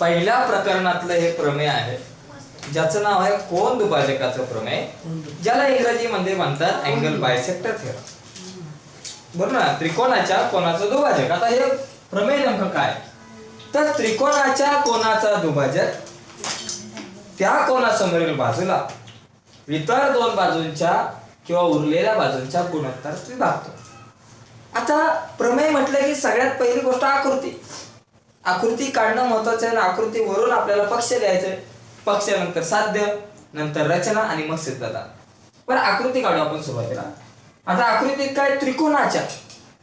पहिल्या प्रकरणातलं हे प्रमेय आहे ज्याचं नाव आहे कोण दुभाजकाचं प्रमेय ज्याला इंग्रजीमध्ये म्हणतात अँगल बायसेक्टर थिअरम बरोबर ना त्रिकोणाच्या कोणाचं दुभाजक? आता हे प्रमेय नेमकं काय? तर त्रिकोणाच्या कोणाचा दुभाजक? त्या कोणासमोरील बाजूला. इतर दोन बाजूंच्या किंवा उरलेल्या बाजूंच्या गुणोत्तर विभागतो. आता प्रमेय म्हटलं की सगळ्यात पहिली गोष्ट आकृती. आकृती काढणं महत्वाचं आहे आकृती आकृतीवरून आपल्याला पक्ष द्यायचे पक्ष नंतर साध्य नंतर रचना आणि मग सिद्धता. पण आकृती काढू आपण सुरुवातीला. आता आकृतीत काय त्रिकोणाच्या?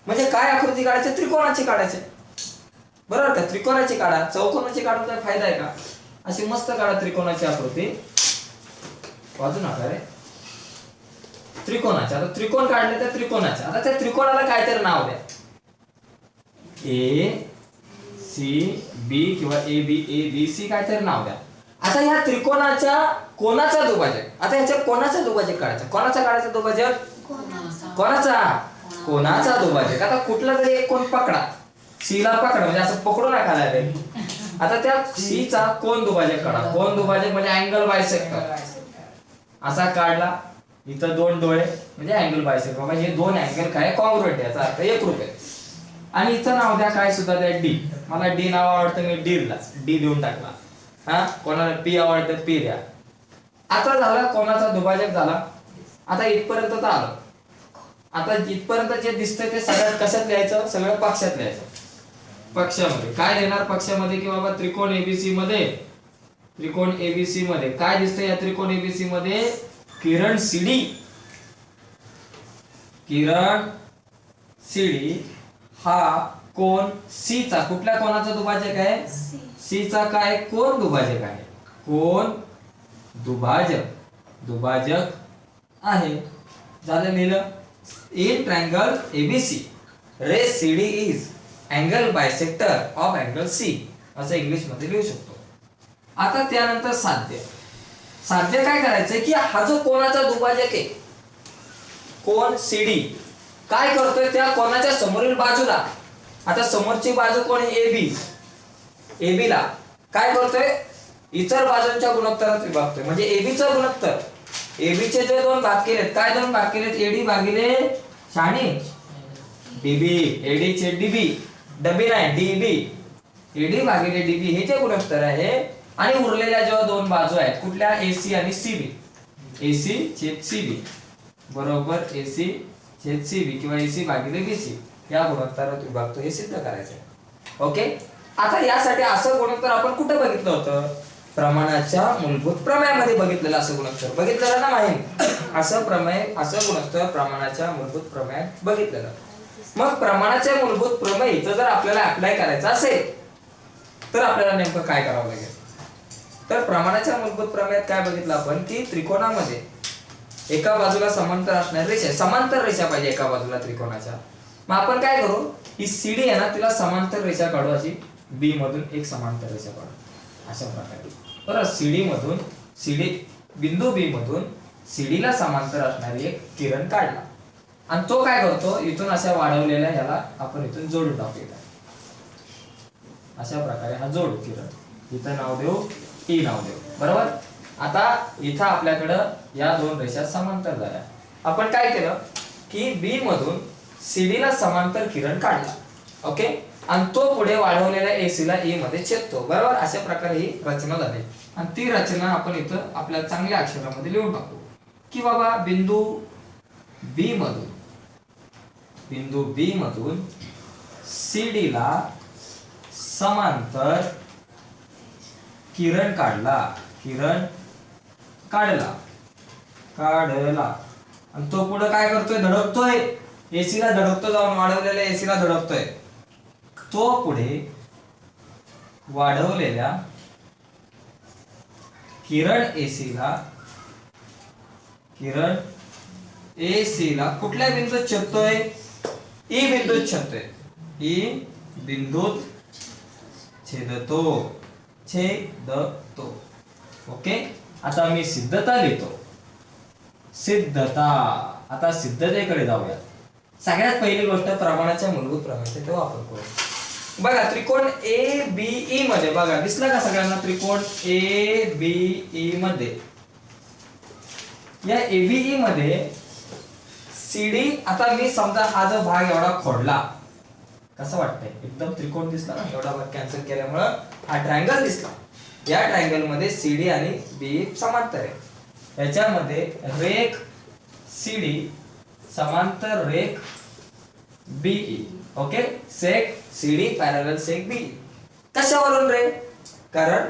म्हणजे काय आकृती काढायचे? त्रिकोणाची काढायचे. बरोबर का? त्रिकोणाची काढा. चौकोनाची काढून काय फायदा आहे का? अशी मस्त काढा त्रिकोणाची आकृती. वाजू नका रे. त्रिकोणाच्या आता त्रिकोण काढले तर त्रिकोणाच्या आता त्या त्रिकोणाला काहीतरी नाव द्या. ए सी बी किंवा A B A B C काहीतरी नाव द्या. आता ह्या त्रिकोणाच्या कोणाचा दुभाजक? आता ह्याच्या कोणाचा दुभाजक काढायचा? कोणाचा काढायचा दुभाजक? कोणाचा? कोणाचा? दुभाजक. आता कुठला तरी एक कोण पकडा. सी ला पकडा म्हणजे असं पकडू नका रे आता त्या सी चा कोण दुभाजक काढा? कोण दुभाजक? म्हणजे अँगल बायसेक्टर असा काढला. इथं दोन डोळे म्हणजे अँगल बायसेक्टर म्हणजे हे दोन अँगल काय? कॉन्ग्रुएंट याचा अर्थ एक रुपये. आणि इथं नाव द्या काय सुद्धा द्या डी मला डी नाव आवडतं मी डीला डी देऊन टाकला हा? कोणाला पी आवडतं पी द्या. आता झाला कोणाचा दुभाजक झाला? आता इथपर्यंत तर आलं. आता इथपर्यंत जे दिसतंय ते सगळ्यात कशात लिहायचं? सगळं पक्षात लिहायचं. पक्षामध्ये. काय देणार पक्षामध्ये? की बाबा त्रिकोण एबीसी मध्ये? त्रिकोण एबीसी मध्ये. काय दिसतं या त्रिकोण एबीसी मध्ये? किरण सीडी किरण सीडी हा कोण? सी चा कुठल्या कोणाचा दुभाजक आहे? सी. चा काय? कोण दुभाजक आहे? कोण? दुभाजक. दुभाजक आहे. झालं लिहिलं. In triangle ABC ray C D is angle bisector of angle C असं इंग्लिशमध्ये लिहू शकतो. आता त्यानंतर साध्य. साध्य काय करायचंय की हा जो कोणाचा दुभाजक आहे? कोण? सीडी काय करतोय? त्या कोणाच्या समोरील बाजूला? आता समोरची बाजू कोण ए बी. ए बी ला. काय करतोय? इतर बाजूंच्या गुणोत्तरात विभागतोय. म्हणजे एबीचं गुणोत्तर. एबीचे जे दोन भाग केलेत काय दोन भाग केलेत? एडी भागिले शाणी डीबी एडीचे डीबी डबी नाही डीबी एडी भागिले डीबी हे जे गुणोत्तर आहे आणि उरलेल्या जेव्हा दोन बाजू आहेत कुठल्या? एसी आणि सीबी एसी छेद सीबी बरोबर एसी छेद सीबी किंवा एसी भागिले बीसी या गुणोत्तरात विभागतो हे सिद्ध करायचं आहे. ओके आता यासाठी असं गुणोत्तर आपण कुठं बघितलं होतं? प्रमाणाच्या मूलभूत प्रमेयामध्ये बघितलेलं असं गुणोत्तर. बघितलेलं ना माहीत? असं प्रमेय असं गुणोत्तर प्रमाणाच्या मूलभूत प्रमेयात बघितलेलं. मग प्रमाणाच्या मूलभूत प्रमेय इथं जर आपल्याला अप्लाय करायचं असेल तर आपल्याला नेमकं काय करावं लागेल? तर प्रमाणाच्या मूलभूत प्रमेयात काय बघितलं आपण? की त्रिकोणामध्ये एका बाजूला समांतर असणारी रेषा समांतर रेषा पाहिजे एका बाजूला त्रिकोणाच्या. मग आपण काय करू? ही सीडी आहे ना तिला समांतर रेषा काढू अशी. बी मधून एक समांतर रेषा काढू. अशा प्रकारे. बरं सीडी मधून सीडी बिंदू बी मधून सीडीला समांतर असणारी एक किरण काढला. आणि तो काय करतो? इथून अशा वाढवलेल्या ह्याला आपण इथून जोडून टाकूया अशा प्रकारे हा जोडू किरण. इथं नाव देऊ ई नाव देऊ. बरोबर? आता इथं आपल्याकडं या दोन रेषा समांतर झाल्या. आपण काय केलं? की बी मधून सीडी ला समांतर किरण काढला. ओके? आणि तो पुढे वाढवलेल्या एसी ला ए मध्ये छेदतो. बरोबर? अशा प्रकारे ही रचना झाली. आणि ती रचना आपण इथं आपल्या चांगल्या अक्षरामध्ये लिहून टाकू. की बाबा बिंदू बी मधून बिंदू बी मधून सीडी ला समांतर किरण काढला. किरण काढला. काढला. आणि तो पुढे काय करतोय? धडकतोय. एसी ला धडकतो जाऊन वाढवलेल्या एसी ला धडकतोय. तो पुढे वाढवलेल्या किरण एसी ला किरण एसी ला कुठल्या बिंदूत छेदतोय? ई बिंदूत छेदतोय. ई बिंदूत छेदतो. छेदतो. ओके? आता मी सिद्धता लिहितो. सिद्धता. आता सिद्धतेकडे जाऊया सगळ्यात पहिली गोष्ट प्रमाणाच्या मूलभूत प्रमाणाचा तो वापर करू. बघा त्रिकोण ए बी ई मध्ये बघा दिसला का सगळ्यांना त्रिकोण ए बी ई मध्ये? या एबीई e मध्ये सीडी आता मी समजा हा जो भाग एवढा खोडला कसं वाटतंय? एकदम त्रिकोण दिसला ना एवढा भाग कॅन्सल केल्यामुळं हा ट्रायंगल दिसला. या ट्रायंगलमध्ये सीडी आणि बी समांतर आहे. याच्यामध्ये रेख सीडी समांतर रेख BE okay seg C D parallel seg B कशावरून रे? कारण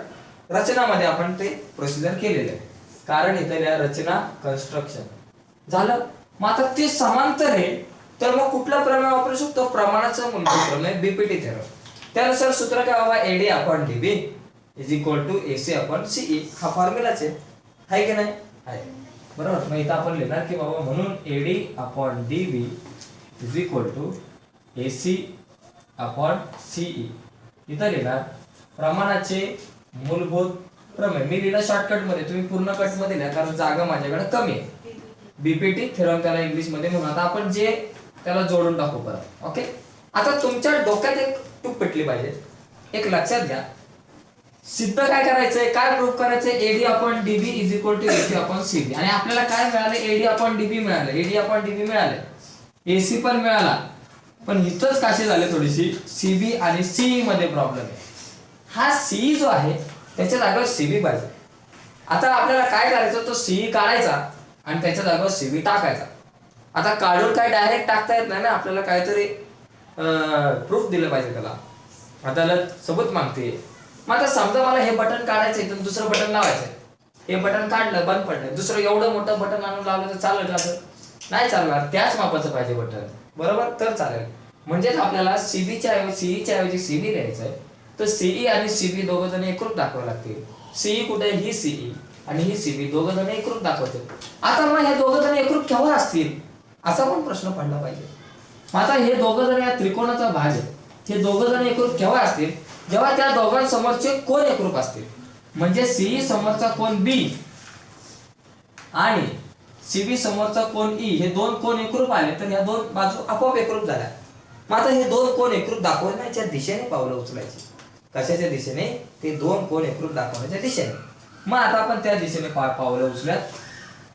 रचनामध्ये आपण ते प्रोसिजर केलेलं आहे. कारण इथं या रचना कन्स्ट्रक्शन झालं? मग आता ते समांतर आहे तर मग कुठला प्रमेय वापरू शकतो? प्रमाणाचं मूलभूत प्रमेय बीपीटी थेरम त्यानुसार सूत्र काय बाबा? एडी आपण DB is equal to AC C CE हा फॉर्म्युलाच आहे. आहे की नाही? आहे बरोबर? मग इथं आपण लिहिणार की बाबा म्हणून A D upon DB is equal to A C upon CE इथं लिहिणार प्रमाणाचे मूलभूत प्रमेय. मी लिहिलं शॉर्टकटमध्ये तुम्ही पूर्ण कटमध्ये लिहा कारण जागा माझ्याकडे कमी आहे. बीपीटी थेरम त्याला इंग्लिशमध्ये म्हणून. आता आपण जे त्याला जोडून टाकू परत. ओके आता तुमच्या डोक्यात एक टूप पेटली पाहिजे. एक लक्षात घ्या. सिद्ध काय करायचंय? काय प्रूफ करायचंय? AD upon DB is equal to AC upon CB आणि आपल्याला काय मिळालं एडी अपॉन डीबी मिळालं एडी अपॉन डीबी मिळालं एसी पण मिळाला. पण इथंच काशी झाले थोडीशी. सीबी आणि सीई मध्ये प्रॉब्लेम आहे. हा सीई जो आहे त्याच्या जागेवर सीबी पाहिजे. आता आपल्याला काय करायचं? तो सीई काढायचा आणि त्याच्या जागेवर सीबी टाकायचा. आता काढून काय डायरेक्ट टाकता येत नाही ना? आपल्याला काहीतरी प्रूफ दिलं पाहिजे त्याला. आता सबूत मागते. मग आता समजा मला हे बटन काढायचंय तर दुसरं बटन लावायचंय. हे बटन काढलं बंद पडलं. दुसरं एवढं मोठं बटन आणून लावलं तर चालेल का नाही चालणार. त्याच मापाचं पाहिजे बटन. बरोबर? तर चालेल. म्हणजेच आपल्याला सीबीच्या ऐवजी सीईच्या ऐवजी सीबी लिहायचंय. तर सीई आणि सीबी दोघं जण एकरूप दाखवावे लागतील. सीई कुठे? ही सीई आणि ही सीबी दोघं जण एकरूप दाखवते आता मग हे दोघं जण एकरूप केव्हा असतील? असा पण प्रश्न पडला पाहिजे. आता हे दोघं जण या त्रिकोणाचा भाग आहे. हे दोघं जण एकरूप केव्हा असतील? जेव्हा त्या दोघांसमोरचे कोण एकरूप असतील म्हणजे सीई समोरचा कोण बी आणि सीबी समोरचा कोण ई हे दोन कोण एकरूप आले तर ह्या दोन बाजू आपोआप एकरूप झाल्या. मग आता हे दोन कोण एकरूप दाखवण्याच्या दिशेने पावलं उचलायची. कशाच्या दिशेने? ते दोन कोण एकरूप दाखवण्याच्या दिशेने. मग आता आपण त्या दिशेने पा पावलं उचलूयात.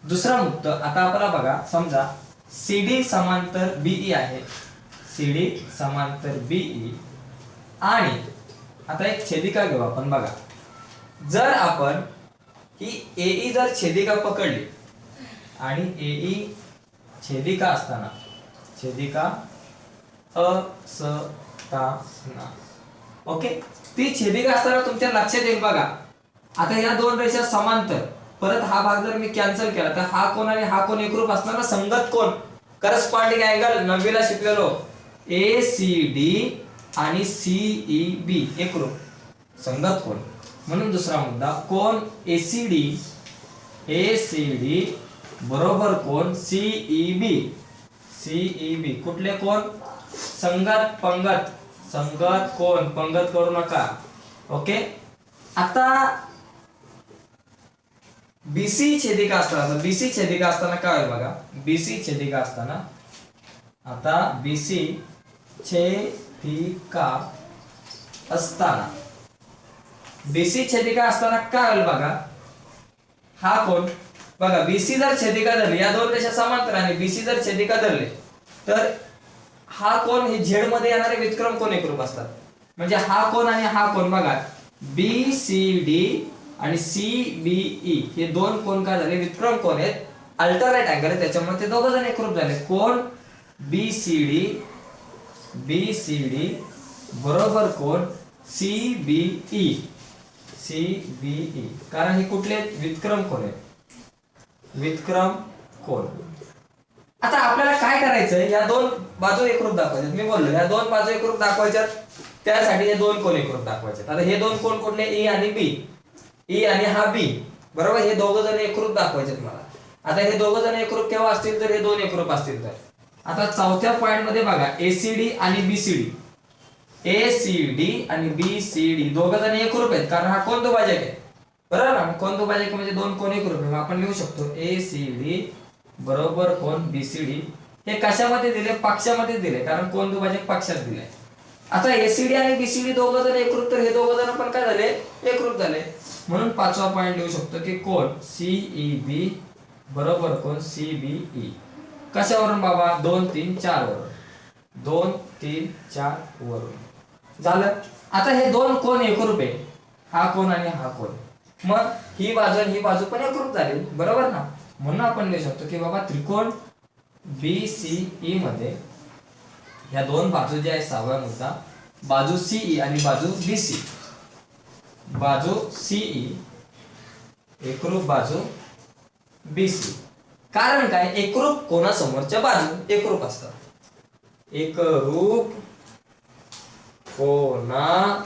दुसरा मुक्त आता आपला बघा समजा सी डी समांतर बीई आहे. सी डी समांतर बीई आणि आता एक छेदिका घेऊ आपण बघा. जर आपण ही एई जर छेदिका पकडली आणि एई छेदिका असताना छेदिका असताना ओके? ती छेदिका असताना तुमच्या लक्षात येईल बघा. आता या दोन रेषा समांतर. परत हा भाग जर मी कॅन्सल केला तर हा कोण आणि हा कोण एकरूप असणार? संगत कोण? करस्पॉन्डिंग अँगल नववीला शिकलेलो. ए सी डी आणि सीई बी एकरूप संगत कोण? म्हणून दुसरा मुद्दा कोण एसीडी एसीडी बरोबर कोण? सीई बी सीई बी कुठले कोण? संगत पंगत. संगत कोण? पंगत करू नका. ओके? आता बीसी छेदिका असताना बीसी छेदिका असताना काय होईल बघा? बीसी छेदिका असताना आता बीसी छेदिका असताना? बीसी छेदिका असताना काय होईल बघा? हा कोण? बघा बीसी जर छेदिका धरली या दोन रेषा समांतर आणि बीसी जर छेदिका धरले तर हा कोण? हे झेडमध्ये येणारे विक्रम कोण एकरूप असतात? म्हणजे हा कोण आणि हा कोण बघा बी सी डी आणि सी बी ई हे दोन कोण काय झाले? विक्रम कोण आहेत? अल्टरनेट अँगल आहे त्याच्यामुळे ते दोघं जण एकरूप झाले. कोण? B C D B C D बरोबर कोण? C B E C B E कारण हे कुठले? विक्रम कोण आहेत विक्रम कोण? आता आपल्याला काय करायचंय? या दोन बाजू एकरूप दाखवायच्यात. मी बोललो या दोन बाजू एकरूप दाखवायच्यात. त्यासाठी हे दोन कोण एकरूप दाखवायचे आता हे दोन कोण कुठले? ई आणि बी ई e आणि हा बी बरोबर? हे दोघ जण एकरूप दाखवायचे मला. आता हे दोघ जण एकरूप केव्हा असतील तर? हे दोन एकरूप असतील तर. आता चौथ्या पॉइंटमध्ये बघा एसीडी आणि बीसीडी ए सी डी आणि बी सी डी दोघं जण एकरूप आहेत कारण हा कोण दुभाजक आहे? बरोबर? ना कोण दुभाजक म्हणजे दोन कोण एकरूप आहे. मग आपण लिहू शकतो ए सी डी बरोबर कोण? बी सी डी हे कशामध्ये दिले पक्षामध्ये दिले कारण कोण दुभाजक पक्षात दिले आता एसीडी आणि बीसीडी दोघं जण एकरूप तर हे दोघं जण पण काय झाले? एकरूप झाले. म्हणून पाचवा पॉईंट लिहू शकतो की कोण? सीई बी बरोबर कोण? सी बी ई कशावरून बाबा? दोन तीन चार वरून दोन तीन चार वरून. झालं? आता हे दोन कोण एकरूप आहे. हा कोण आणि हा कोण मग ही बाजू आणि ही बाजू पण एकरूप झाली. बरोबर ना? म्हणून आपण लिहू शकतो की बाबा त्रिकोण बी सी ई मध्ये ह्या दोन बाजू ज्या आहेत सहाव्या मुद्दा बाजू सीई e आणि बाजू बी सी बाजू सीई e, एकरूप बाजू बी सी कारण काय? एकरूप कोणासमोरच्या बाजू एकरूप असतात. एकरूप कोणा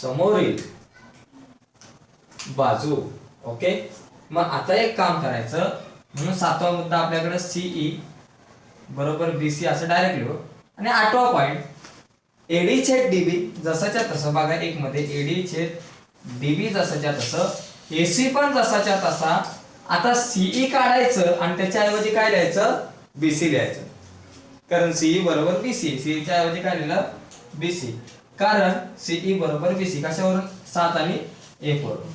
समोरील बाजू. ओके? मग आता एक काम करायचं. म्हणून सातवा मुद्दा आपल्याकडे सीई e, बरोबर बी सी असं डायरेक्ट लिहू. आणि आठवा पॉईंट एडी छेद डीबी जसाच्या तसं बघा एक मध्ये एडी छेद डीबी जसाच्या तसं एसी पण जसाच्या तसा आता सीई काढायचं आणि त्याच्याऐवजी काय लिहायचं? बीसी लिहायचं. कारण सीई बरोबर बीसी सीईच्या ऐवजी काय लिहिलं? बीसी कारण सीई बरोबर बीसी कशावरून? सात आणि एक वरून.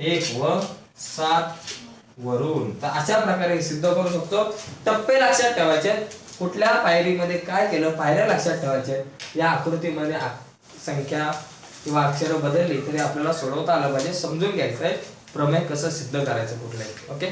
एक व सात वरून. तर अशा प्रकारे सिद्ध करू शकतो. टप्पे लक्षात ठेवायचे. कुठल्या पायरीमध्ये काय केलं? पायऱ्या लक्षात ठेवायचे. या आकृतीमध्ये आ- संख्या किंवा अक्षरं बदलली तरी आपल्याला सोडवता आलं पाहिजे. समजून घ्यायचं आहे प्रमेय कसं सिद्ध करायचं कुठलंही ओके